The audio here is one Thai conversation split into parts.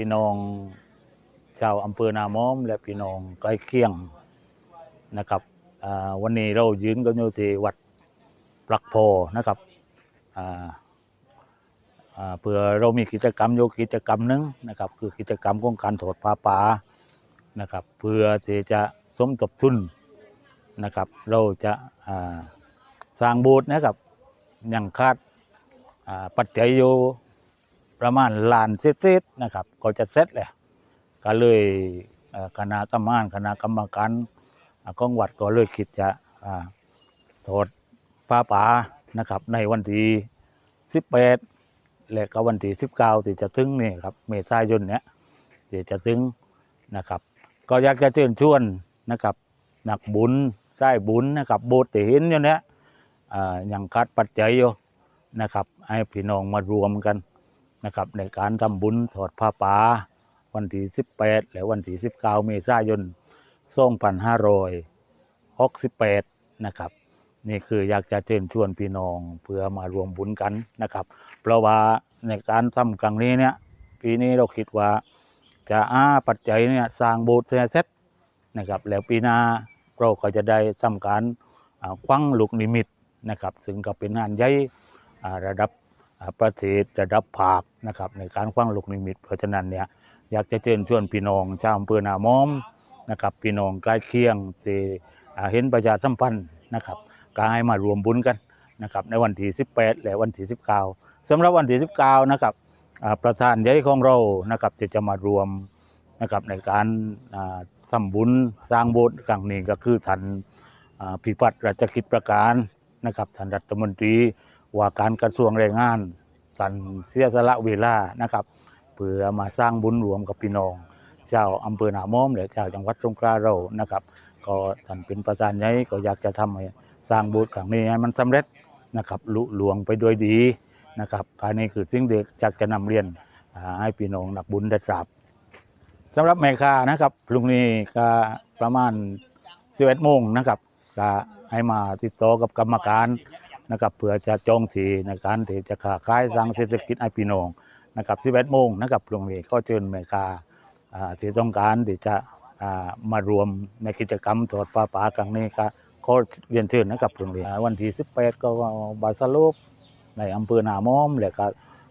พี่น้องชาวอำเภอนาม้อม และพี่น้องใกล้เคียงนะครับวันนี้เรายืนกันอยู่ที่วัดปลักโพนะครับเพื่อเรามีกิจกรรมอยู่กิจกรรมหนึงนะครับ คือกิจกรรมของการถอดผ้าป่านะครับ เพื่อที่จะสมทบทุนนะครับ เราจะาสร้างโบูธนะครับยังคาดปัจจัยอยู่ ประมาณล้านเศษๆนะครับ ก็จะเสร็จแล้วก็เลยคณะกรรมการคณะกรรมการอ่าของวัดก็เลยคิดจะถอดผ้าป่านะครับ ในวันที่18และก็วันที่19ที่จะถึงนี่ครับเมษายนเนี้ยที่จะถึงนะครับ ก็อยากจะเชิญชวนนะครับนักบุญได้บุญนะครับโบสถ์ที่เห็นอยู่เนี้ยอ่ายังคัดปัจจัยอยู่นะครับ ให้พี่น้องมารวมกัน นะครับในการทำบุญถอดผ้าป่าวันที่ 18 และวันที่ 19 เมษายน2568นะครับ นี่คืออยากจะเชิญชวนพี่น้องเพื่อมารวมบุญกันนะครับ เพราะว่าในการทำครั้งนี้เนี่ยปีนี้เราคิดว่าจะอ้าปัจจัยเนี่ยสร้างโบสถ์เสร็จนะครับ แล้วปีหน้าเราก็จะได้ทำการอ่าควังลูกนิมิตนะครับ ซึ่งก็เป็นงานใหญ่ระดับ อ่าประเทศระดับภาคนะครับในการคว้างลูกนิมิต เพราะฉะนั้นเนี่ยอยากจะเชิญชวนพี่น้องชาวอำเภอนาม้อมนะครับพี่น้องใกล้เคียงที่เห็นประชาสัมพันธ์นะครับก็ให้มารวมบุญกันนะครับในวันที่ 18 และวันที่ 19สำหรับวันที่ 19 นะครับประธานใหญ่ของเรานะครับที่จะมารวมนะครับในการอ่าทำบุญสร้างโบสถ์ครั้งนี้ก็คือท่านพิพัฒน์ราชกิจประการนะครับท่านรัฐมนตรี ว่าการกระทรวงแรงงานสันเสียสละเวลานะครับเพื่อมาสร้างบุญรวมกับพี่น้องเจ้าอำเภอหนาม้อมและเจ้าจังหวัดสงขลาเรานะครับ ก็ท่านเป็นประธานใหญ่ก็อยากจะทำให้สร้างบูธครั้งนี้ให้มันสำเร็จนะครับลุล่วงไปด้วยดีนะครับการนี้คือสิ่งเด็กอยากจะนำเรียนให้พี่น้องนักบุญได้ทราบสำหรับแม่ค้านะครับพรุ่งนี้ก็ประมาณ11โมงนะครับก็ให้มาติดต่อกับกรรมการ นะครับเพื่อจะจองทีในการที่จะค้าขายสร้างเศรษฐกิจให้พี่น้องนะครับ11โมงนะครับตรงนี้ก็เชิญแม่ค้าอ่าที่ต้องการที่จะอ่ามารวมในกิจกรรมถอดปลาป่าครั้งนี้ก็ขอเรียนเชิญนะครับตรงพี่วันที่ 18 ก็บาสรุปในอำเภอนามอมและก็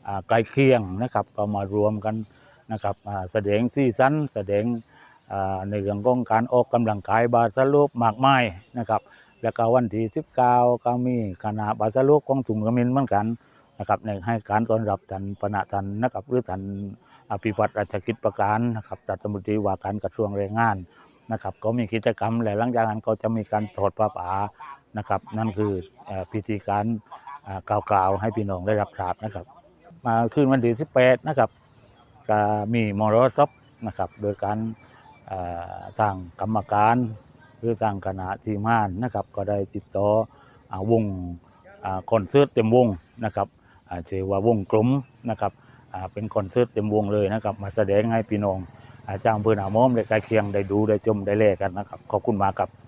อ่าใกล้เคียงนะครับก็มารวมกันนะครับอ่าแสดงสีสันแสดงอ่าในเรื่องของการออกกำลังกายบาสรุปมากมายนะครับ แล้วก็วันที่19ก็มีคณะบาสลูกของถุงกระมินเหมือนกันนะครับในให้การต้อนรับท่านปณะท่านนะครับหรือท่านอภิวัตราชกิจประการนะครับรัฐมนตรีว่าการกระทรวงแรงงานนะครับ ก็มีกิจกรรมและหลังจากนั้นก็จะมีการถอดผ้าป่านะครับ นั่นคือพิธีการอ่ากล่าวๆให้พี่น้องได้รับทราบนะครับ มาคืนวันที่18นะครับก็มีมรสพนะครับ โดยการเอ่อทางกรรมการ คือทางคณะทีมงานนะครับก็ได้ติดต่ออาวงอคอนเสิร์ตเต็มวงนะครับเชื่อว่าวงกลมนะครับเป็นคอนเสิร์ตเต็มวงเลยนะครับ มาแสดงให้พี่น้องอาจารย์เพื่อนอาม้อมได้ใกล้เคียงได้ดูได้ชมได้เล่กันนะครับขอบคุณมากครับ